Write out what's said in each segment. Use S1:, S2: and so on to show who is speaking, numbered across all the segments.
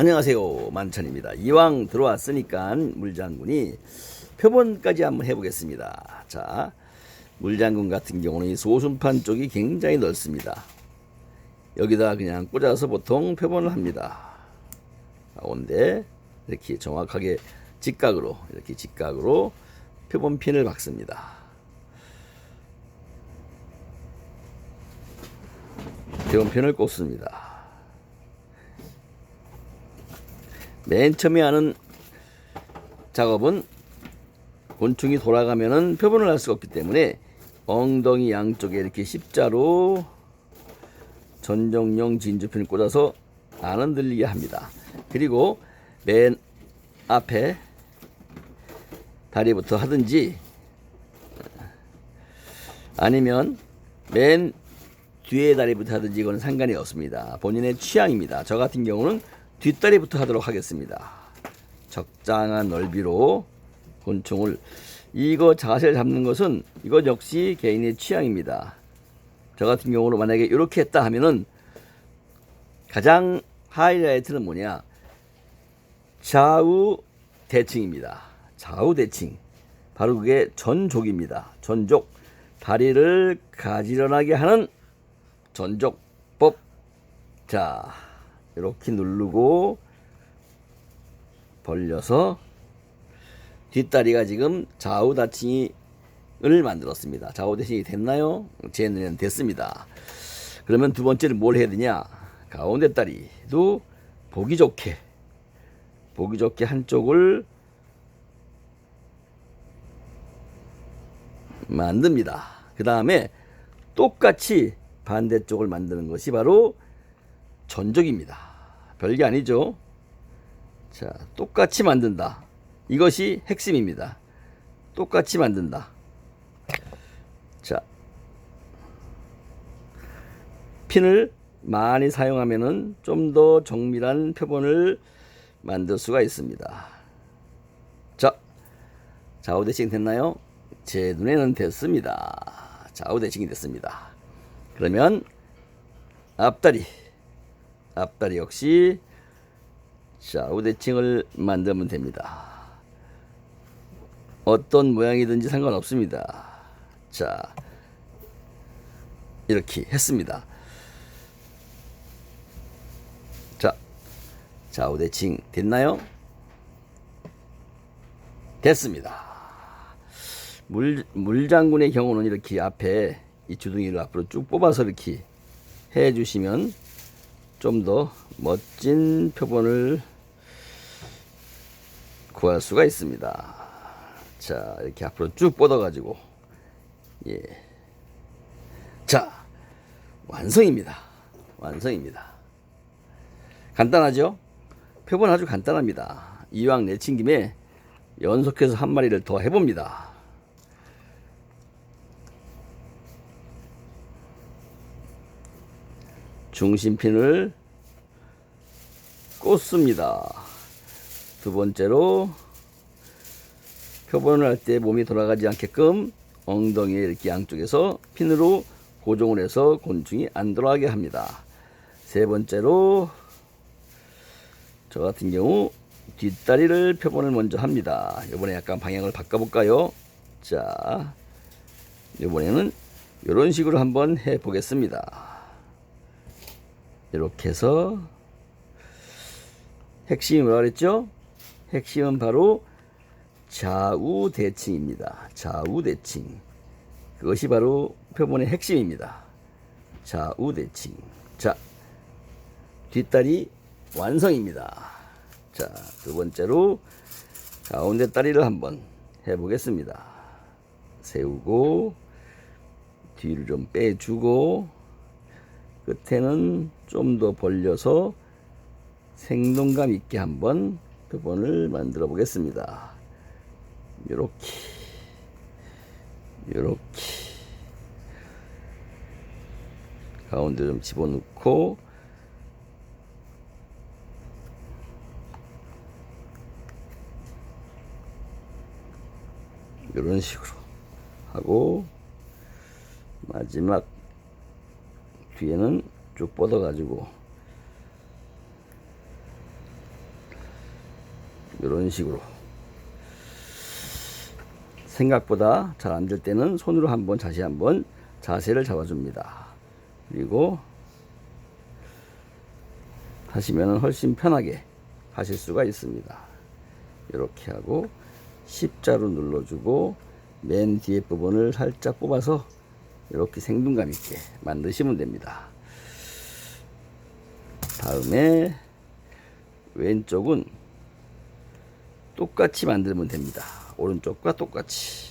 S1: 안녕하세요. 만천입니다. 이왕 들어왔으니까 물장군이 표본까지 한번 해보겠습니다. 자 물장군 같은 경우는 이 소순판 쪽이 굉장히 넓습니다. 여기다 그냥 꽂아서 보통 표본을 합니다. 가운데 이렇게 정확하게 직각으로 이렇게 직각으로 표본핀을 박습니다. 표본핀을 꽂습니다 맨 처음에 하는 작업은 곤충이 돌아가면은 표본을 할 수가 없기 때문에 엉덩이 양쪽에 이렇게 십자로 전정용 진주핀을 꽂아서 안 흔들리게 합니다. 그리고 맨 앞에 다리부터 하든지 아니면 맨 뒤에 다리부터 하든지 이건 상관이 없습니다. 본인의 취향입니다. 저 같은 경우는 뒷다리부터 하도록 하겠습니다. 적당한 넓이로 곤충을 이거 자세를 잡는 것은 이것 역시 개인의 취향입니다. 저 같은 경우로 만약에 이렇게 했다 하면은 가장 하이라이트는 뭐냐 좌우 대칭입니다. 좌우 대칭 바로 그게 전족입니다. 전족 다리를 가지런하게 하는 전족법 자 이렇게 누르고 벌려서 뒷다리가 지금 좌우 다칭을 만들었습니다. 좌우 대칭이 됐나요? 제 눈에는 됐습니다. 그러면 두 번째는 뭘 해야 되냐? 가운데 다리도 보기 좋게 보기 좋게 한쪽을 만듭니다. 그 다음에 똑같이 반대쪽을 만드는 것이 바로 전적입니다. 별게 아니죠. 자, 똑같이 만든다. 이것이 핵심입니다. 똑같이 만든다. 자, 핀을 많이 사용하면은 좀더 정밀한 표본을 만들 수가 있습니다. 자, 좌우 대칭 됐나요? 제 눈에는 됐습니다. 좌우 대칭이 됐습니다. 그러면 앞다리 앞다리 역시 좌우 대칭을 만들면 됩니다. 어떤 모양이든지 상관없습니다. 자, 이렇게 했습니다. 자, 좌우 대칭 됐나요? 됐습니다. 물, 물장군의 경우는 이렇게 앞에 이 주둥이를 앞으로 쭉 뽑아서 이렇게 해 주시면 좀 더 멋진 표본을 구할 수가 있습니다. 자, 이렇게 앞으로 쭉 뻗어가지고, 예. 자, 완성입니다. 완성입니다. 간단하죠? 표본 아주 간단합니다. 이왕 내친 김에 연속해서 한 마리를 더 해봅니다. 중심핀을 꽂습니다. 두 번째로 표본을 할 때 몸이 돌아가지 않게끔 엉덩이에 이렇게 양쪽에서 핀으로 고정을 해서 곤충이 안 돌아가게 합니다. 세 번째로 저 같은 경우 뒷다리를 표본을 먼저 합니다. 이번에 약간 방향을 바꿔볼까요? 자, 이번에는 이런 식으로 한번 해 보겠습니다. 이렇게 해서 핵심이 뭐라 그랬죠? 핵심은 바로 좌우 대칭입니다. 좌우 대칭. 그것이 바로 표본의 핵심입니다. 좌우 대칭. 자, 뒷다리 완성입니다. 자, 두 번째로 가운데 다리를 한번 해보겠습니다. 세우고 뒤를 좀 빼주고 끝에는 좀 더 벌려서 생동감 있게 한번 표본을 만들어 보겠습니다. 이렇게 이렇게 가운데 좀 집어넣고 이런 식으로 하고 마지막 뒤에는 쭉 뻗어 가지고 이런 식으로 생각보다 잘 안 될 때는 손으로 한번 다시 한번 자세를 잡아줍니다. 그리고 하시면 훨씬 편하게 하실 수가 있습니다. 이렇게 하고 십자로 눌러주고 맨 뒤에 부분을 살짝 뽑아서 이렇게 생동감 있게 만드시면 됩니다. 다음에 왼쪽은 똑같이 만들면 됩니다. 오른쪽과 똑같이.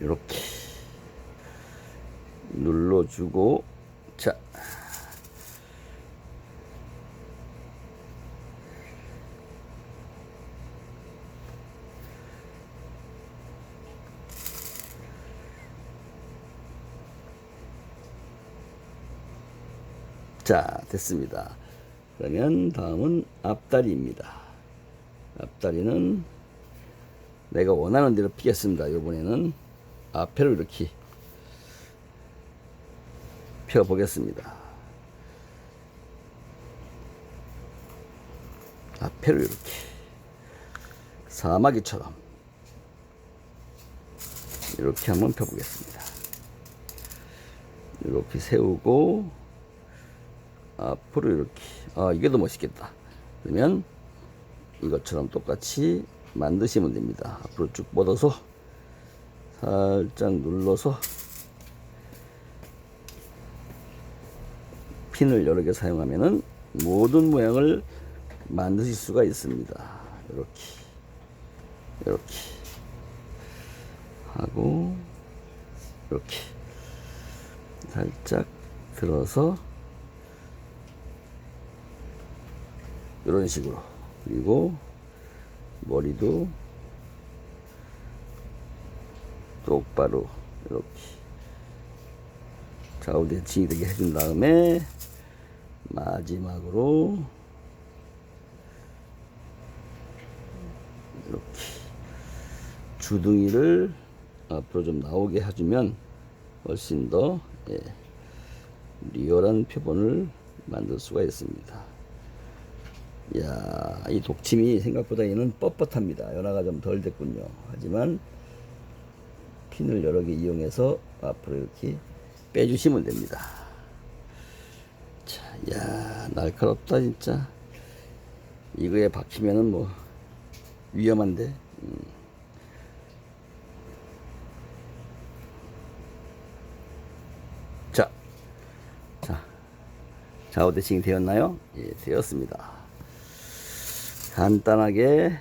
S1: 이렇게 눌러주고 자 자, 됐습니다. 그러면 다음은 앞다리입니다. 앞다리는 내가 원하는 대로 피겠습니다. 이번에는 앞에를 이렇게 펴 보겠습니다. 앞에를 이렇게 사마귀처럼 이렇게 한번 펴 보겠습니다. 이렇게 세우고 앞으로 이렇게. 아 이게 더 멋있겠다. 그러면 이것처럼 똑같이 만드시면 됩니다. 앞으로 쭉 뻗어서 살짝 눌러서 핀을 여러 개 사용하면은 모든 모양을 만드실 수가 있습니다. 이렇게. 이렇게. 하고 이렇게. 살짝 들어서 이런 식으로 그리고 머리도 똑바로 이렇게 좌우 대칭이 되게 해준 다음에 마지막으로 이렇게 주둥이를 앞으로 좀 나오게 해주면 훨씬 더 예, 리얼한 표본을 만들 수가 있습니다. 이야, 이 독침이 생각보다 얘는 뻣뻣합니다. 연화가 좀 덜 됐군요. 하지만 핀을 여러 개 이용해서 앞으로 이렇게 빼주시면 됩니다. 자, 야, 날카롭다 진짜. 이거에 박히면은 뭐 위험한데. 음. 자, 자, 좌우 대칭이 되었나요? 예, 되었습니다. 간단하게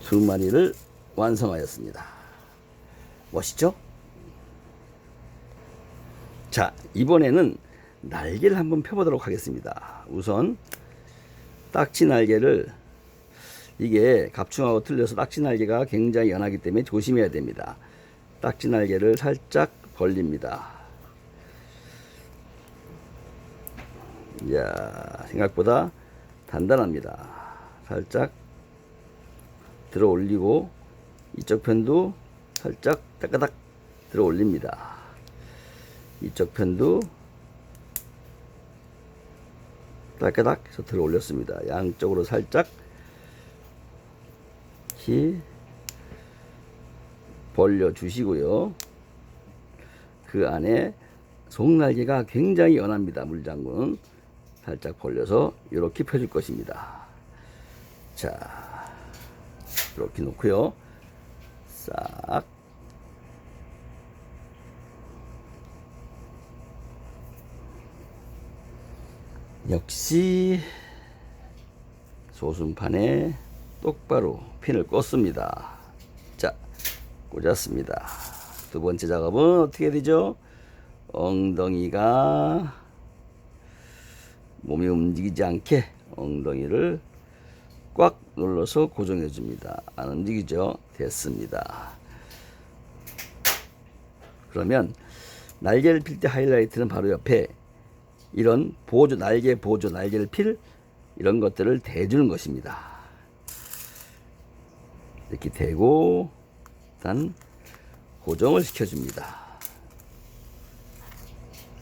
S1: 두 마리를 완성하였습니다. 멋있죠? 자, 이번에는 날개를 한번 펴보도록 하겠습니다. 우선 딱지 날개를 이게 갑충하고 틀려서 딱지 날개가 굉장히 연하기 때문에 조심해야 됩니다. 딱지 날개를 살짝 벌립니다. 이야, 생각보다 단단합니다. 살짝 들어 올리고 이쪽 편도 살짝 따까닥 들어 올립니다. 이쪽 편도 따까닥 해서 들어 올렸습니다. 양쪽으로 살짝 이렇게 벌려 주시고요. 그 안에 속날개가 굉장히 연합니다. 물장군. 살짝 벌려서 이렇게 펴줄 것입니다. 자, 이렇게 놓고요. 싹. 역시 소순판에 똑바로 핀을 꽂습니다. 자, 꽂았습니다. 두 번째 작업은 어떻게 되죠? 엉덩이가 몸이 움직이지 않게 엉덩이를 꽉 눌러서 고정해 줍니다. 안 움직이죠? 됐습니다. 그러면 날개를 필 때 하이라이트는 바로 옆에 이런 보조 날개 보조 날개를 필 이런 것들을 대주는 것입니다. 이렇게 대고 일단 고정을 시켜줍니다.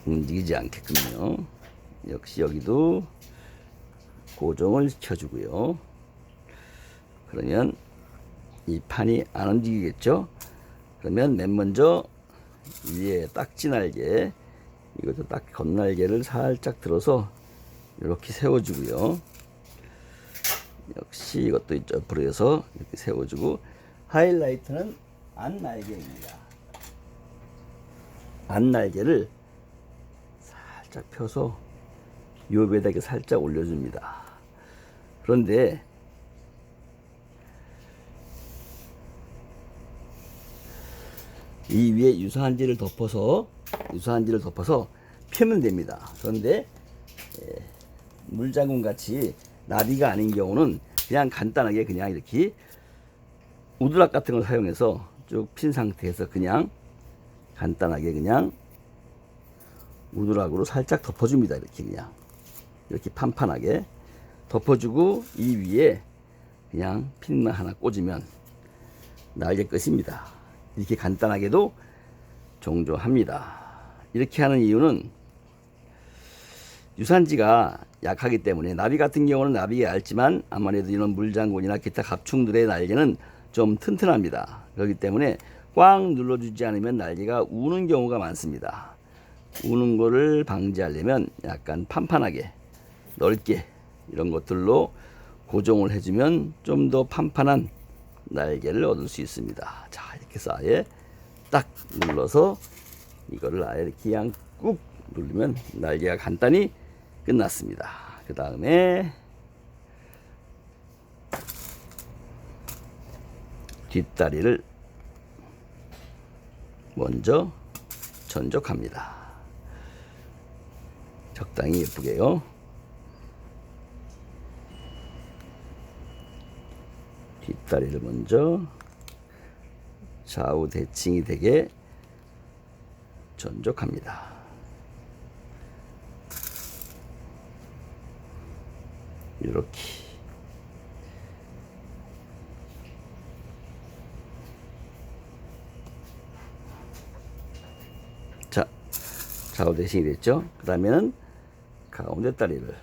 S1: 움직이지 않게끔요. 역시 여기도 고정을 시켜주고요. 그러면 이 판이 안 움직이겠죠? 그러면 맨 먼저 위에 딱지 날개 이것도 딱 겉날개를 살짝 들어서 이렇게 세워주고요. 역시 이것도 옆으로 해서 이렇게 세워주고 하이라이트는 안 날개입니다. 안 날개를 살짝 펴서 요 배닥에 살짝 올려줍니다. 그런데 이 위에 유사한지를 덮어서 유사한지를 덮어서 펴면 됩니다. 그런데 예, 물장군 같이 나비가 아닌 경우는 그냥 간단하게 그냥 이렇게 우드락 같은 걸 사용해서 쭉 핀 상태에서 그냥 간단하게 그냥 우드락으로 살짝 덮어줍니다. 이렇게 그냥 이렇게 판판하게 덮어주고 이 위에 그냥 핀만 하나 꽂으면 날개 끝입니다. 이렇게 간단하게도 종조합니다. 이렇게 하는 이유는 유산지가 약하기 때문에 나비 같은 경우는 나비가 얇지만 아무래도 이런 물장군이나 기타 갑충들의 날개는 좀 튼튼합니다. 그렇기 때문에 꽉 눌러주지 않으면 날개가 우는 경우가 많습니다. 우는 거를 방지하려면 약간 판판하게 넓게 이런 것들로 고정을 해주면 좀 더 판판한 날개를 얻을 수 있습니다. 자 이렇게 해서 아예 딱 눌러서 이거를 아예 이렇게 그냥 꾹 누르면 날개가 간단히 끝났습니다. 그 다음에 뒷다리를 먼저 전적합니다. 적당히 예쁘게요. 뒷다리를 먼저 좌우 대칭이 되게 전적합니다. 이렇게 자 좌우 대칭이 됐죠? 그 다음에는 가운데 다리를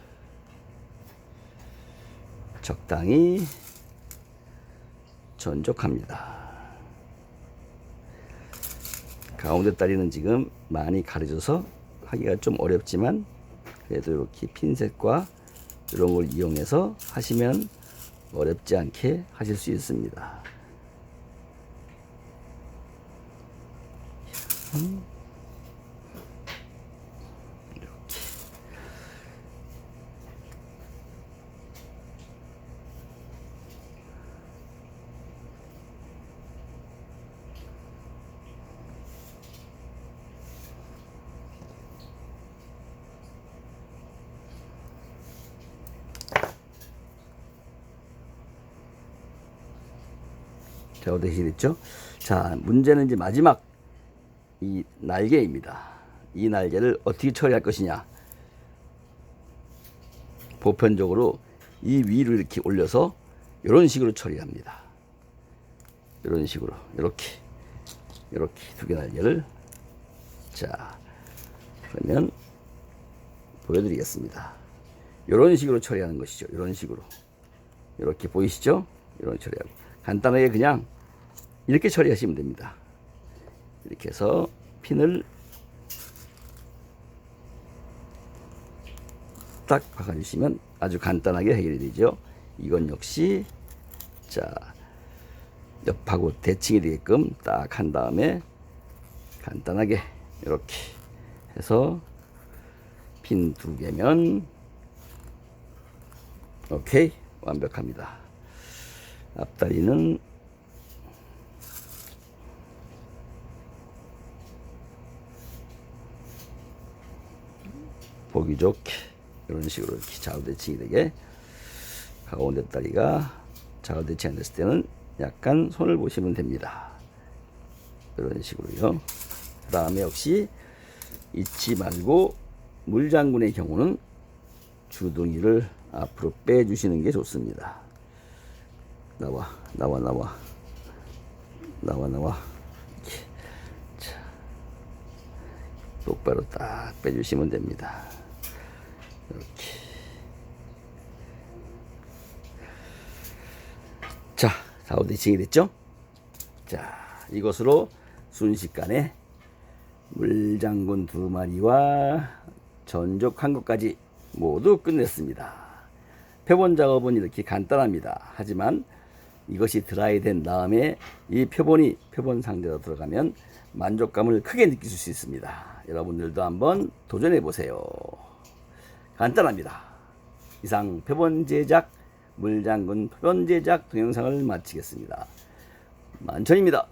S1: 적당히 전족합니다. 가운데 다리는 지금 많이 가려져서 하기가 좀 어렵지만 그래도 이렇게 핀셋과 이런 걸 이용해서 하시면 어렵지 않게 하실 수 있습니다. 이 자, 됐죠? 자, 문제는 이제 마지막 이 날개입니다. 이 날개를 어떻게 처리할 것이냐. 보편적으로 이 위로 이렇게 올려서 이런 식으로 처리합니다. 이런 식으로 이렇게 이렇게 두 개 날개를 자 그러면 보여드리겠습니다. 이런 식으로 처리하는 것이죠. 이런 식으로 이렇게 보이시죠? 이런 처리하고 간단하게 그냥 이렇게 처리하시면 됩니다. 이렇게 해서 핀을 딱 박아주시면 아주 간단하게 해결이 되죠. 이건 역시 자 옆하고 대칭이 되게끔 딱 한 다음에 간단하게 이렇게 해서 핀 두 개면 오케이 완벽합니다. 앞다리는 보기 좋게 이런 식으로 이렇게 좌우 대칭이 되게 가운데 다리가 좌우 대칭 안 됐을 때는 약간 손을 보시면 됩니다. 이런 식으로요. 그 다음에 역시 잊지 말고 물장군의 경우는 주둥이를 앞으로 빼주시는 게 좋습니다. 나와, 나와, 나와, 나와, 나와. 이렇게. 똑바로 딱 빼주시면 됩니다. 이렇게. 자, 사우디칭이 됐죠? 자, 이것으로 순식간에 물장군 두 마리와 전족 한 것까지 모두 끝냈습니다. 표본 작업은 이렇게 간단합니다. 하지만 이것이 드라이 된 다음에 이 표본이 표본 상대로 들어가면 만족감을 크게 느낄 수 있습니다. 여러분들도 한번 도전해 보세요. 간단합니다. 이상 표본 제작 물장군 표본 제작 동영상을 마치겠습니다. 만천입니다.